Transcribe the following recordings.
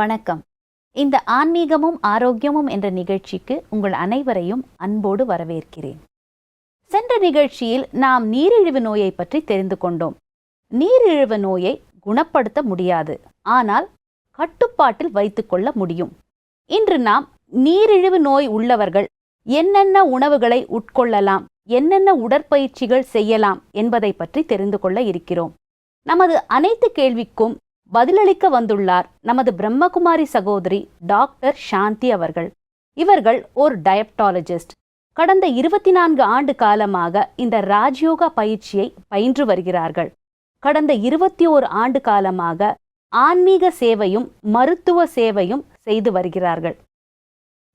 வணக்கம். இந்த ஆன்மீகமும் ஆரோக்கியமும் என்ற நிகழ்ச்சிக்கு உங்கள் அனைவரையும் அன்போடு வரவேற்கிறேன். சென்ற நிகழ்ச்சியில் நாம் நீரிழிவு நோயை பற்றி தெரிந்து கொண்டோம். நீரிழிவு நோயை குணப்படுத்த முடியாது. ஆனால் கட்டுப்பாட்டில் வைத்துக்கொள்ள முடியும். இன்று நாம் நீரிழிவு நோய் உள்ளவர்கள் என்னென்ன உணவுகளை உட்கொள்ளலாம் என்னென்ன உடற்பயிற்சிகள் செய்யலாம் என்பதை பற்றி தெரிந்து கொள்ள இருக்கிறோம். நமது அனைத்து கேள்விக்கும் பதிலளிக்க வந்துள்ளார் நமது பிரம்மகுமாரி சகோதரி டாக்டர் சாந்தி அவர்கள். இவர்கள் ஒரு டயப்டாலஜிஸ்ட். கடந்த இருபத்தி நான்கு ஆண்டு காலமாக இந்த ராஜயோகா பயிற்சியை பயின்று வருகிறார்கள். கடந்த இருபத்தி ஓரு ஆண்டு காலமாக ஆன்மீக சேவையும் மருத்துவ சேவையும் செய்து வருகிறார்கள்.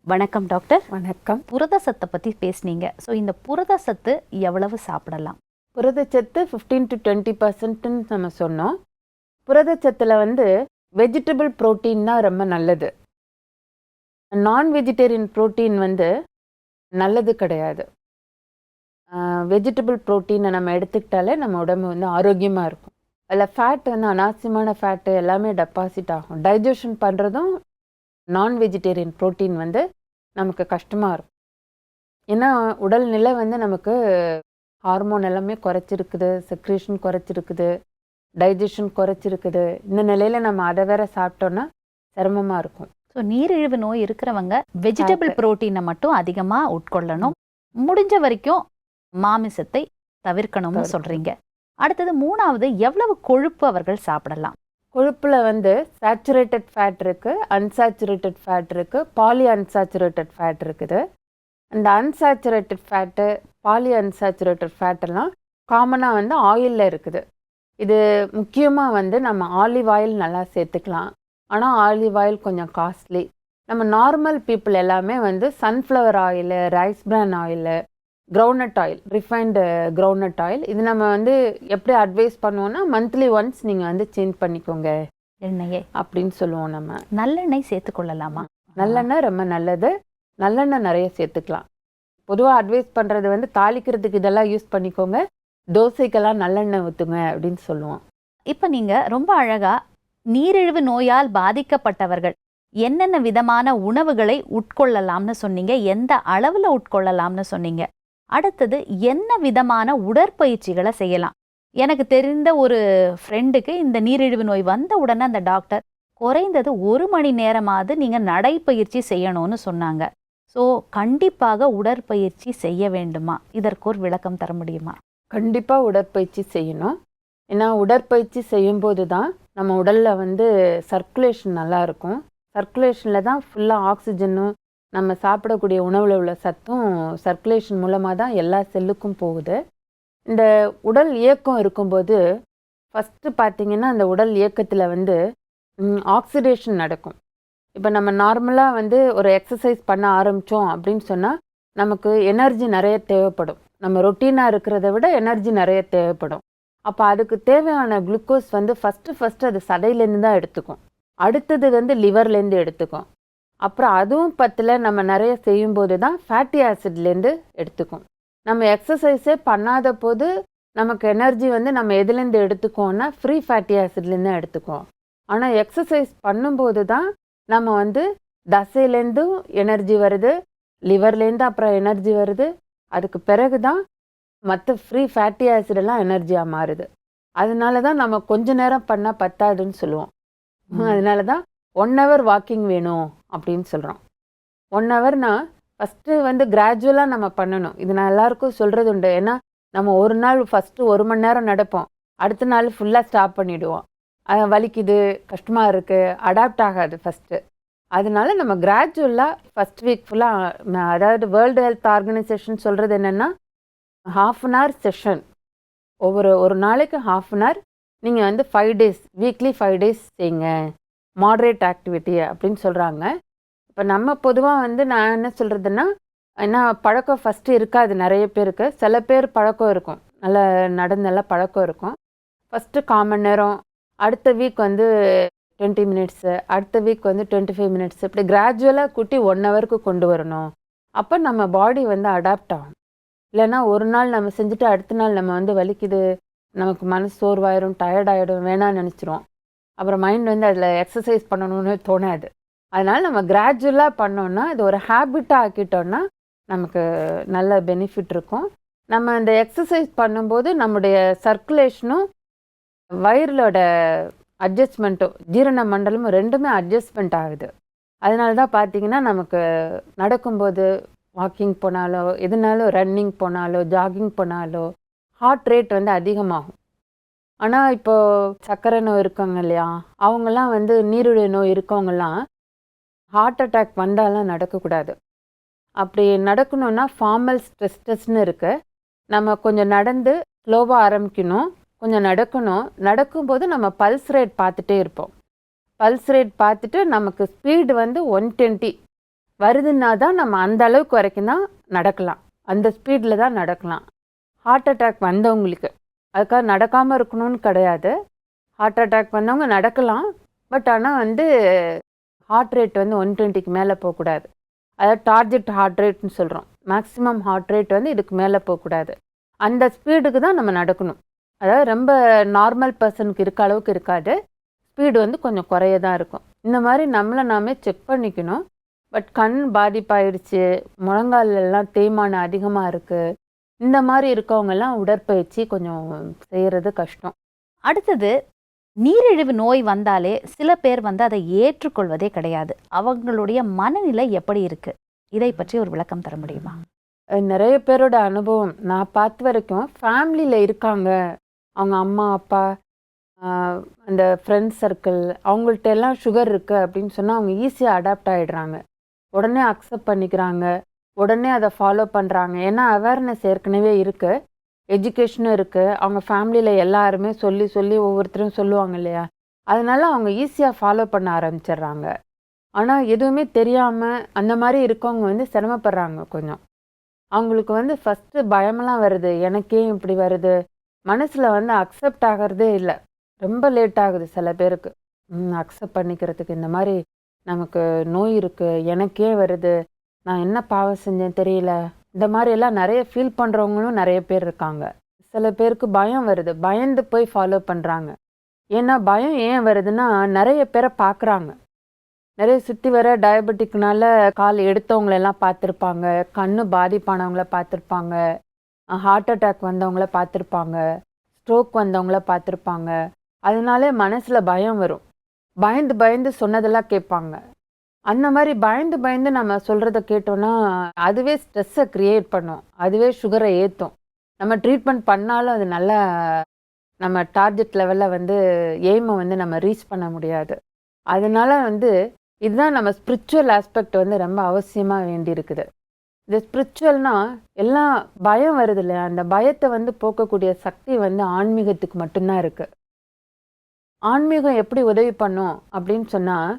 வணக்கம் டாக்டர். வணக்கம். புரத சத்தை பத்தி பேசுனீங்க. ஸோ இந்த புரத சத்து எவ்வளவு சாப்பிடலாம்? புரதச்சத்து ஃபிஃப்டீன் டு டுவெண்ட்டி பர்சன்ட்னு நம்ம சொன்னோம். புரதச்சத்தில் வந்து வெஜிடபிள் புரோட்டீன் தான் ரொம்ப நல்லது. நான் வெஜிடேரியன் புரோட்டீன் வந்து நல்லது கிடையாது. வெஜிடபிள் புரோட்டீனை நம்ம எடுத்துக்கிட்டாலே நம்ம உடம்பு வந்து ஆரோக்கியமாக இருக்கும். அதில் ஃபேட் வந்து அனாவசியமான ஃபேட்டு எல்லாமே டெபாசிட் ஆகும். டைஜஷன் பண்ணுறதும் நான் வெஜிடேரியன் புரோட்டீன் வந்து நமக்கு கஷ்டமாக இருக்கும். ஏன்னா உடல்நிலை வந்து நமக்கு ஹார்மோன் எல்லாமே குறைச்சிருக்குது செக்ரேஷன் குறைச்சிருக்குது. டைஜஷன் குறைச்சிருக்குது. இந்த நிலையில் நம்ம அதை வேற சாப்பிட்டோன்னா சிரமமாக இருக்கும். ஸோ நீரிழிவு நோய் இருக்கிறவங்க வெஜிடபிள். புரோட்டீனை மட்டும் அதிகமாக உட்கொள்ளணும். முடிஞ்ச வரைக்கும் மாமிசத்தை தவிர்க்கணும்னு தவிர்க்கணும். சொல்றீங்க. அடுத்தது மூணாவது எவ்வளவு கொழுப்பு அவர்கள் சாப்பிடலாம்? கொழுப்பில் வந்து சேச்சுரேட்டட் ஃபேட் இருக்குது அன்சாச்சுரேட்டட் ஃபேட் இருக்குது பாலி அன்சாச்சுரேட்டட் ஃபேட் இருக்குது. அந்த அன்சாச்சுரேட்டட் ஃபேட்டு பாலி அன்சாச்சுரேட்டட் ஃபேட்டெல்லாம் காமனாக வந்து ஆயிலில் இருக்குது. இது முக்கியமாக வந்து நம்ம ஆலிவ் ஆயில் நல்லா சேர்த்துக்கலாம். ஆனால் ஆலிவ் ஆயில் கொஞ்சம் காஸ்ட்லி நம்ம நார்மல் பீப்புள் எல்லாமே வந்து sunflower oil rice bran oil groundnut oil refined groundnut oil இது நம்ம வந்து எப்படி அட்வைஸ் பண்ணுவோம்னா மந்த்லி ஒன்ஸ் நீங்கள் வந்து சேஞ்ச் பண்ணிக்கோங்க. எண்ணெயை. அப்படின்னு சொல்லுவோம் நம்ம. நல்லெண்ணெய் சேர்த்துக்கொள்ளலாமா? நல்லெண்ணெய் ரொம்ப நல்லது. நல்லெண்ணெய் நிறைய சேர்த்துக்கலாம். பொதுவாக அட்வைஸ் பண்ணுறது வந்து தாளிக்கிறதுக்கு இதெல்லாம் யூஸ் பண்ணிக்கோங்க. தோசைக்கெல்லாம் நல்லெண்ணெய் ஊற்றுங்க அப்படின்னு சொல்லுவோம் இப்போ நீங்கள் ரொம்ப அழகாக நீரிழிவு நோயால் பாதிக்கப்பட்டவர்கள் என்னென்ன விதமான உணவுகளை உட்கொள்ளலாம்னு சொன்னீங்க? எந்த அளவில் உட்கொள்ளலாம்னு சொன்னீங்க? அடுத்தது என்ன விதமான உடற்பயிற்சிகளை செய்யலாம்? எனக்கு தெரிந்த ஒரு ஃப்ரெண்டுக்கு இந்த நீரிழிவு நோய் வந்த உடனே அந்த டாக்டர் குறைந்தது ஒரு மணி நேரமாவது நீங்கள் நடைப்பயிற்சி செய்யணும்னு சொன்னாங்க. ஸோ கண்டிப்பாக உடற்பயிற்சி செய்ய வேண்டுமா? இதற்கு ஒரு விளக்கம் தர முடியுமா? கண்டிப்பாக உடற்பயிற்சி செய்யணும். ஏன்னா உடற்பயிற்சி செய்யும்போது தான் நம்ம உடலில் வந்து சர்க்குலேஷன் நல்லா இருக்கும். சர்க்குலேஷனில் தான் ஃபுல்லாக ஆக்சிஜனும் நம்ம சாப்பிடக்கூடிய உணவில் உள்ள சத்தும் சர்க்குலேஷன் மூலமாக தான் எல்லா செல்லுக்கும் போகுது. இந்த உடல் இயக்கம் இருக்கும்போது ஃபஸ்ட்டு பார்த்தீங்கன்னா அந்த உடல் இயக்கத்தில் வந்து ஆக்சிடேஷன் நடக்கும். இப்போ நம்ம நார்மலாக வந்து ஒரு எக்ஸசைஸ் பண்ண ஆரம்பித்தோம் அப்படின்னு சொன்னால் நமக்கு எனர்ஜி நிறைய தேவைப்படும். நம்ம ரொட்டீனாக இருக்கிறத விட எனர்ஜி நிறைய தேவைப்படும். அப்போ அதுக்கு தேவையான குளுக்கோஸ் வந்து ஃபஸ்ட்டு ஃபஸ்ட்டு அது சதையிலேருந்து தான் எடுத்துக்கும். அடுத்தது வந்து லிவர்லேருந்து எடுத்துக்கும். அப்புறம் அதுவும் பத்தில் நம்ம நிறைய செய்யும்போது தான் ஃபேட்டி ஆசிட்லேருந்து எடுத்துக்கும். நம்ம எக்ஸசைஸே பண்ணாத போது நமக்கு எனர்ஜி வந்து நம்ம எதுலேருந்து எடுத்துக்கோன்னா ஃப்ரீ ஃபேட்டி ஆசிட்லேருந்து தான் எடுத்துக்குவோம். ஆனால் எக்ஸசைஸ் பண்ணும்போது தான் நம்ம வந்து தசையிலேருந்தும் எனர்ஜி வருது லிவர்லேருந்து அப்புறம் எனர்ஜி வருது அதுக்கு பிறகு தான் மற்ற ஃப்ரீ ஃபேட்டி ஆசிடெல்லாம் எனர்ஜியாக மாறுது. அதனால தான் நம்ம கொஞ்ச நேரம் பண்ணால் பத்தாதுன்னு சொல்லுவோம். அதனால தான் ஒன் ஹவர் வாக்கிங் வேணும் அப்படின்னு சொல்கிறோம் ஒன் ஹவர்னா ஃபஸ்ட்டு வந்து கிராஜுவலாக நம்ம பண்ணணும். இது நான் எல்லாருக்கும் சொல்கிறது உண்டு. ஏன்னா நம்ம ஒரு நாள் ஃபஸ்ட்டு ஒரு மணி நேரம் நடப்போம். அடுத்த நாள் ஃபுல்லாக ஸ்டாப் பண்ணிவிடுவோம் வலிக்குது கஷ்டமாக இருக்குது அடாப்ட் ஆகாது ஃபஸ்ட்டு அதனால நம்ம கிராஜுவலாக ஃபஸ்ட் வீக் ஃபுல்லாக அதாவது வேர்ல்டு ஹெல்த் ஆர்கனைசேஷன் சொல்கிறது என்னென்னா ஹாஃப் அன் ஹவர் செஷன் ஒவ்வொரு ஒரு நாளைக்கு ஹாஃப் அன் ஹவர் நீங்கள் வந்து five days weekly five days செய்யுங்க மாட்ரேட் ஆக்டிவிட்டி அப்படின்னு சொல்கிறாங்க இப்போ நம்ம பொதுவாக வந்து நான் என்ன சொல்கிறதுன்னா ஏன்னா பழக்கம் ஃபஸ்ட்டு இருக்காது நிறைய பேருக்கு. சில பேர் பழக்கம் இருக்கும். நல்ல நடந்தெல்லாம் பழக்கம் இருக்கும். ஃபஸ்ட்டு காமன் நேரம் அடுத்த வீக் வந்து டுவெண்ட்டி மினிட்ஸு அடுத்த வீக் வந்து டுவெண்ட்டி ஃபைவ் மினிட்ஸ் இப்படி கிராஜுவலாக கூட்டி ஒன் ஹவருக்கு கொண்டு வரணும். அப்போ நம்ம பாடி வந்து அடாப்ட் ஆகும். இல்லைன்னா ஒரு நாள் நம்ம செஞ்சுட்டு அடுத்த நாள் நம்ம வந்து வலிக்குது நமக்கு மனசு சோர்வாயிடும் டயர்டாயிடும் வேணாம்னு நினச்சிரும் அப்புறம் மைண்ட் வந்து அதில் எக்ஸசைஸ் பண்ணணும்னு தோணாது. அதனால் நம்ம கிராஜுவலாக பண்ணோம்னா இது ஒரு ஹேபிட்டாக ஆக்கிட்டோன்னா நமக்கு நல்ல பெனிஃபிட் இருக்கும். நம்ம அந்த எக்ஸசைஸ் பண்ணும்போது நம்முடைய சர்க்குலேஷனும் வயிறோட அட்ஜஸ்ட்மெண்ட்டும் ஜீரண மண்டலமும் ரெண்டுமே அட்ஜஸ்ட்மெண்ட் ஆகுது. அதனால தான் பார்த்தீங்கன்னா நமக்கு நடக்கும்போது வாக்கிங் போனாலோ எதுனாலும் ரன்னிங் போனாலோ ஜாகிங் போனாலோ ஹார்ட் ரேட் வந்து அதிகமாகும். ஆனால் இப்போது சர்க்கரை நோய் இருக்கவங்க இல்லையா அவங்கெல்லாம் வந்து நீரிழிவு நோய் இருக்கவங்கெல்லாம் ஹார்ட் அட்டாக் வந்தாலாம் நடக்கக்கூடாது. அப்படி நடக்கணும்னா ஃபார்மல் ஸ்ட்ரெஸ் டெஸ்ட்னு இருக்குது நம்ம கொஞ்சம் நடந்து ஸ்லோவாக ஆரம்பிக்கணும். கொஞ்சம் நடக்கணும். நடக்கும்போது நம்ம பல்ஸ் ரேட் பார்த்துட்டே இருப்போம். பல்ஸ் ரேட் பார்த்துட்டு நமக்கு ஸ்பீடு வந்து ஒன் டுவெண்ட்டி வருதுன்னா தான் நம்ம அந்த அளவுக்கு வரைக்கும் தான் நடக்கலாம். அந்த ஸ்பீடில் தான் நடக்கலாம். ஹார்ட் அட்டாக் வந்தவங்களுக்கு. அதுக்காக நடக்காமல் இருக்கணும்னு கிடையாது. ஹார்ட் அட்டாக் வந்தவங்க நடக்கலாம். பட் ஆனால் வந்து ஹார்ட் ரேட் வந்து ஒன் டுவெண்ட்டிக்கு மேலே போகக்கூடாது. அதாவது டார்ஜெட் ஹார்ட் ரேட்னு சொல்கிறோம் மேக்ஸிமம் ஹார்ட் ரேட் வந்து இதுக்கு மேலே போகக்கூடாது. அந்த ஸ்பீடுக்கு தான் நம்ம நடக்கணும். அதாவது ரொம்ப நார்மல் பர்சனுக்கு இருக்க அளவுக்கு இருக்காது. ஸ்பீடு வந்து கொஞ்சம் குறைய தான் இருக்கும். இந்த மாதிரி நம்மளை நாமே செக் பண்ணிக்கணும். பட் கண் பாதிப்பாயிடுச்சு முழங்கால் எல்லாம் தேய்மானம் அதிகமாக இருக்குது இந்த மாதிரி இருக்கவங்கெல்லாம் உடற்பயிற்சி கொஞ்சம் செய்கிறது கஷ்டம். அடுத்தது நீரிழிவு நோய் வந்தாலே சில பேர் வந்து அதை ஏற்றுக்கொள்வதே கிடையாது. அவங்களுடைய மனநிலை எப்படி இருக்கு? இதை பற்றி ஒரு விளக்கம் தர முடியுமா? நிறைய பேரோட அனுபவம். நான் பார்த்த வரைக்கும் ஃபேமிலியில் இருக்காங்க. அவங்க அம்மா அப்பா அந்த ஃப்ரெண்ட்ஸ் சர்க்கிள் அவங்கள்ட்ட எல்லாம் சுகர் இருக்குது அப்படின்னு சொன்னால் அவங்க ஈஸியாக அடாப்ட் ஆகிடுறாங்க உடனே அக்செப்ட் பண்ணிக்கிறாங்க. உடனே அதை ஃபாலோ பண்ணுறாங்க ஏன்னா அவேர்னஸ் ஏற்கனவே இருக்குது எஜுகேஷனும் இருக்குது அவங்க ஃபேமிலியில் எல்லாருமே சொல்லி சொல்லி ஒவ்வொருத்தரும் சொல்லுவாங்க இல்லையா? அதனால அவங்க ஈஸியாக ஃபாலோ பண்ண ஆரம்பிச்சிடுறாங்க. ஆனால் எதுவுமே தெரியாமல் அந்த மாதிரி இருக்கவங்க வந்து சிரமப்படுறாங்க கொஞ்சம். அவங்களுக்கு வந்து ஃபஸ்ட்டு பயமெல்லாம் வருது. எனக்கே இப்படி வருது. மனசில் வந்து அக்செப்ட் ஆகிறதே இல்லை. ரொம்ப லேட் ஆகுது சில பேருக்கு. அக்செப்ட் பண்ணிக்கிறதுக்கு இந்த மாதிரி நமக்கு நோய் இருக்குது எனக்கே வருது நான் என்ன பாவம் செஞ்சேன் தெரியல. இந்த மாதிரி எல்லாம் நிறைய ஃபீல் பண்ணுறவங்களும் நிறைய பேர் இருக்காங்க. சில பேருக்கு பயம் வருது பயந்து போய் ஃபாலோ பண்ணுறாங்க ஏன்னா பயம் ஏன் வருதுன்னா நிறைய பேரை பார்க்குறாங்க நிறைய சுற்றி வர டயபெட்டிக்னால கால் எடுத்தவங்களெல்லாம் பார்த்துருப்பாங்க கண்ணு பாதிப்பானவங்கள பார்த்துருப்பாங்க. ஹார்ட் அட்டாக் வந்தவங்கள பார்த்துருப்பாங்க ஸ்ட்ரோக் வந்தவங்கள பார்த்துருப்பாங்க. அதனாலே மனசில் பயம் வரும். பயந்து பயந்து சொன்னதெல்லாம் கேட்பாங்க. அந்த மாதிரி பயந்து பயந்து நம்ம சொல்கிறத கேட்டோன்னா அதுவே ஸ்ட்ரெஸ்ஸை க்ரியேட் பண்ணும். அதுவே சுகரை ஏற்றும் நம்ம ட்ரீட்மெண்ட் பண்ணாலும் அது நல்லா நம்ம டார்கெட் லெவலில் வந்து எய்மை வந்து நம்ம ரீச் பண்ண முடியாது. அதனால் வந்து இதுதான் நம்ம ஸ்பிரிச்சுவல் ஆஸ்பெக்ட் வந்து ரொம்ப அவசியமாக வேண்டியிருக்குது. இந்த ஸ்பிரிச்சுவல்னா எல்லாம் பயம் வருது இல்லையா? அந்த பயத்தை வந்து போக்கக்கூடிய சக்தி வந்து ஆன்மீகத்துக்கு மட்டும்தான் இருக்குது ஆன்மீகம் எப்படி உதவி பண்ணும் அப்படின்னு சொன்னால்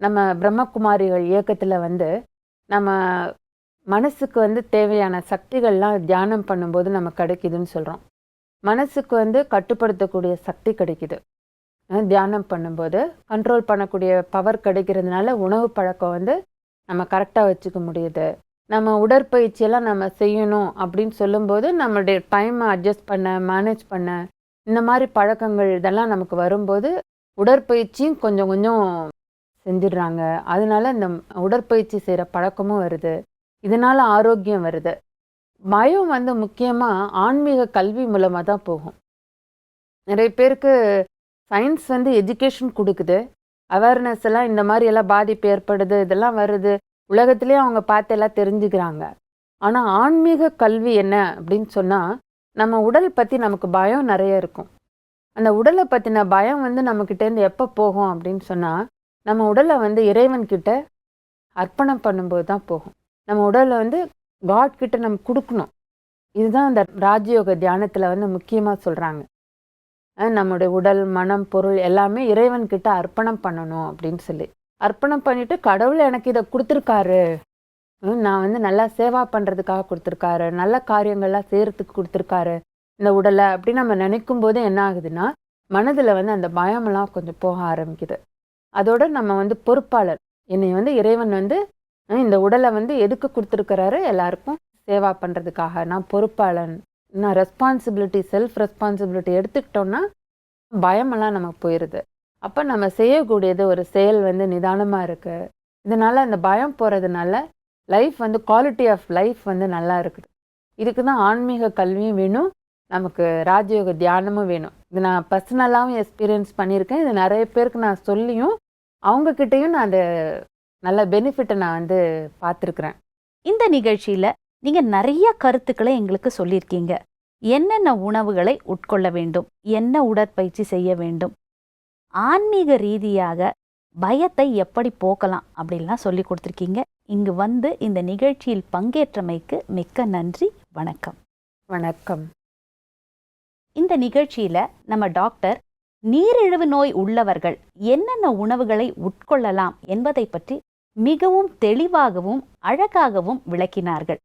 நம்ம பிரம்மகுமாரிகள் இயக்கத்தில் வந்து நம்ம மனசுக்கு வந்து தேவையான சக்திகள்லாம் தியானம் பண்ணும்போது நம்ம கிடைக்குதுன்னு சொல்கிறோம் மனசுக்கு வந்து கட்டுப்படுத்தக்கூடிய சக்தி கிடைக்குது. தியானம் பண்ணும்போது கண்ட்ரோல் பண்ணக்கூடிய பவர் கிடைக்கிறதுனால உணவு பழக்கம் வந்து நம்ம கரெக்டாக வச்சுக்க முடியுது. நம்ம உடற்பயிற்சியெல்லாம் நம்ம செய்யணும் அப்படின்னு சொல்லும்போது நம்மளுடைய டைமை அட்ஜஸ்ட் பண்ண மேனேஜ் பண்ண இந்த மாதிரி பழக்கங்கள் இதெல்லாம் நமக்கு வரும்போது உடற்பயிற்சியும் கொஞ்சம் கொஞ்சம் செஞ்சிடுறாங்க. அதனால இந்த உடற்பயிற்சி செய்கிற பழக்கமும் வருது. இதனால் ஆரோக்கியம் வருது. பயம் வந்து முக்கியமாக ஆன்மீக கல்வி மூலமாக தான் போகும். நிறைய பேருக்கு சயின்ஸ் வந்து எஜுகேஷன் கொடுக்குது. அவேர்னஸ் எல்லாம் இந்த மாதிரி எல்லாம் பாதிப்பு ஏற்படுது இதெல்லாம் வருது. உலகத்திலே அவங்க பார்த்து எல்லாம் தெரிஞ்சுக்கிறாங்க. ஆனால் ஆன்மீக கல்வி என்ன அப்படின்னு சொன்னால் நம்ம உடல் பற்றி நமக்கு பயம் நிறைய இருக்கும். அந்த உடலை பற்றின பயம் வந்து நம்மக்கிட்டேருந்து எப்போ போகும் அப்படின்னு சொன்னால் நம்ம உடலை வந்து இறைவன்கிட்ட அர்ப்பணம் பண்ணும்போது தான் போகும். நம்ம உடலை வந்து காட் கிட்ட நம்ம கொடுக்கணும். இதுதான் அந்த ராஜயோக தியானத்தில் வந்து முக்கியமாக சொல்கிறாங்க நம்முடைய உடல் மனம் பொருள் எல்லாமே இறைவன்கிட்ட அர்ப்பணம் பண்ணணும் அப்படின்னு சொல்லி. அர்ப்பணம் பண்ணிட்டு கடவுள் எனக்கு இதை கொடுத்துருக்காரு. நான் வந்து நல்லா சேவா பண்ணுறதுக்காக கொடுத்துருக்காரு. நல்ல காரியங்கள்லாம் செய்கிறதுக்கு கொடுத்துருக்காரு. இந்த உடலை அப்படி நம்ம நினைக்கும் போது என்ன ஆகுதுன்னா மனதில் வந்து அந்த பயமெல்லாம் கொஞ்சம் போக ஆரம்பிக்குது. அதோட நம்ம வந்து பொறுப்பாளர். என்னை வந்து இறைவன் வந்து இந்த உடலை வந்து எதுக்கு கொடுத்துருக்கிறாரு? எல்லாருக்கும் சேவா பண்ணுறதுக்காக நான் பொறுப்பாளன். நான் ரெஸ்பான்சிபிலிட்டி செல்ஃப் ரெஸ்பான்சிபிலிட்டி எடுத்துக்கிட்டோன்னா பயமெல்லாம் நமக்கு போயிடுது அப்போ நம்ம செய்யக்கூடியது ஒரு செயல் வந்து நிதானமாக இருக்குது இதனால் அந்த பயம் போகிறதுனால லைஃப் வந்து குவாலிட்டி ஆஃப் லைஃப் வந்து நல்லா இருக்குது. இதுக்கு தான் ஆன்மீக கல்வியும் வேணும் நமக்கு ராஜயோக தியானமும் வேணும். இது நான் பர்சனலாகவும் எக்ஸ்பீரியன்ஸ் பண்ணியிருக்கேன். இது நிறைய பேருக்கு நான் சொல்லியும் அவங்கக்கிட்டேயும் நான் அந்த நல்ல பெனிஃபிட்டை நான் வந்து பார்த்துருக்குறேன். இந்த நிகழ்ச்சியில் நீங்கள் நிறைய கருத்துக்களை எங்களுக்கு சொல்லியிருக்கீங்க. என்னென்ன உணவுகளை உட்கொள்ள வேண்டும்? என்ன உடற்பயிற்சி செய்ய வேண்டும்? ஆன்மீக ரீதியாக பயத்தை எப்படி போக்கலாம் அப்படின்லாம் சொல்லி கொடுத்துருக்கீங்க. இங்கு வந்து இந்த நிகழ்ச்சியில் பங்கேற்றமைக்கு மிக்க நன்றி. வணக்கம். வணக்கம். இந்த நிகழ்ச்சியில நம்ம டாக்டர் நீரிழிவு நோய் உள்ளவர்கள் என்னென்ன உணவுகளை உட்கொள்ளலாம் என்பதை பற்றி மிகவும் தெளிவாகவும் அழகாகவும் விளக்கினார்கள்.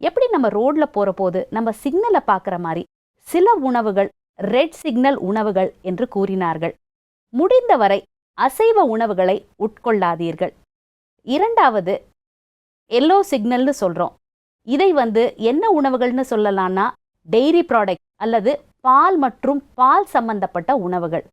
எப்படி நம்ம ரோட்ல போற போது நம்ம சிக்னலை பார்க்குற மாதிரி சில உணவுகள் ரெட் சிக்னல் உணவுகள் என்று கூறினார்கள். முடிந்தவரை அசைவ உணவுகளை உட்கொள்ளாதீர்கள். இரண்டாவது எல்லோ சிக்னல்னு சொல்கிறோம் இதை வந்து என்ன உணவுகள்னு சொல்லலாம்னா டெய்ரி ப்ராடக்ட் அல்லது பால் மற்றும் பால் சம்பந்தப்பட்ட உணவுகள்.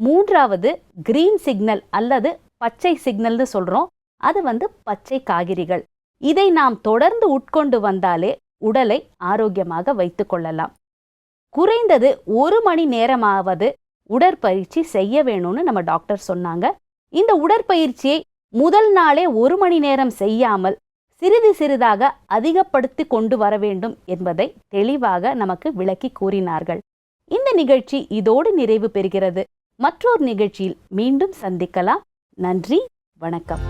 மூன்றாவது கிரீன் சிக்னல் அல்லது பச்சை சிக்னல்னு சொல்கிறோம் அது வந்து பச்சை காய்கறிகள். இதை நாம் தொடர்ந்து உட்கொண்டு வந்தாலே உடலை ஆரோக்கியமாக வைத்துக்கொள்ளலாம் குறைந்தது ஒரு மணி நேரமாவது உடற்பயிற்சி செய்ய வேணும்னு நம்ம டாக்டர் சொன்னாங்க. இந்த உடற்பயிற்சியை முதல் நாளே ஒரு மணி நேரம் செய்யாமல் சிறிது சிறிதாக அதிகப்படுத்தி கொண்டு வர வேண்டும் என்பதை தெளிவாக நமக்கு விளக்கி கூறினார்கள். இந்த நிகழ்ச்சி இதோடு நிறைவு பெறுகிறது. மற்றொரு நிகழ்ச்சியில் மீண்டும் சந்திக்கலாம். நன்றி வணக்கம்.